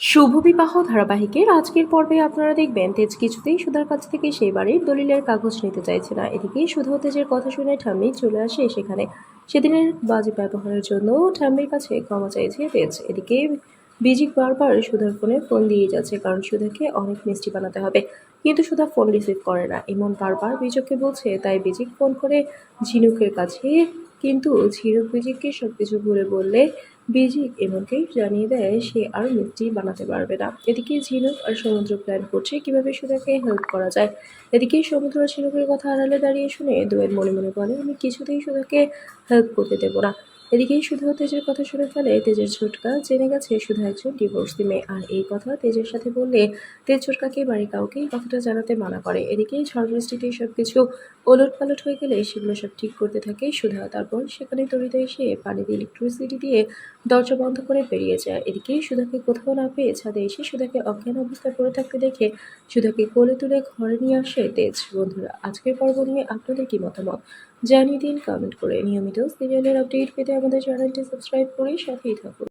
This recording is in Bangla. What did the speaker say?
শুভ বিবাহ ধারাবাহিকের আজকের পর্বে আপনারা দেখবেন, তেজ কিছুতেই সুধার কাছ থেকে সেই বাড়ির দলিলের কাগজ নিতে চাইছে না। এদিকে সুধা তেজের কথা শুনে ঠাম্মি চলে আসে সেখানে। সেদিনের বাজে ব্যবহারের জন্য ঠাম্মির কাছে ক্ষমা চাইছে তেজ। এদিকে বিজিক বারবার সুধার ফোনে ফোন দিয়ে যাচ্ছে, কারণ সুধাকে অনেক মিষ্টি বানাতে হবে। কিন্তু সুধা ফোন রিসিভ করে না। এমন বারবার বিজককে বলছে, তাই বিজিক ফোন করে ঝিনুকের কাছে। কিন্তু ঝিনুক বিজিককে সবকিছু ভুলে বললে বিজিক এমনকে জানিয়ে দেয় সে আর মিষ্টি বানাতে পারবে না। এদিকে ঝিনুক আর সমুদ্র প্ল্যান করছে কীভাবে সুদাকে হেল্প করা যায়। এদিকে সমুদ্র আর ঝিনুকের কথা আড়ালে দাঁড়িয়ে শুনে দোয়েল মনে মনে বলে, আমি কিছুতেই সুদাকে হেল্প করতে দেবো না। এদিকে সুধা ও তেজের কথা শুনে ফেলে তেজের ছোটকা, জেনে গেছে সুধা একজন ডিভোর্সি মেয়ে। আর এই কথা তেজের সাথে বললে তেজ ছোটকাকে বাড়ির কাউকে কথাটা জানাতে মানা করে। এদিকে ঝড় বৃষ্টিতে সব কিছু ওলট পালট হয়ে গেলে সেগুলো সব ঠিক করতে থাকে সুধা। তারপর সেখানে তরিত এসে পানি দিয়ে ইলেকট্রিসিটি দিয়ে দরজা বন্ধ করে বেরিয়ে যায়। এদিকে সুধাকে কোথাও না পেয়ে ছাদে এসে সুধাকে অজ্ঞান অবস্থায় পড়ে থাকতে দেখে সুধাকে কোলে তুলে ঘরে নিয়ে আসে তেজ। বন্ধুরা, আজকের পর্ব নিয়ে আপনাদের কি মতামত? জানিয়ে দিন কমেন্ট করে। নিয়মিত সিরিয়ালের আপডেট পেতে আমাদের চ্যানেলটি সাবস্ক্রাইব করে সাথেই থাকুন।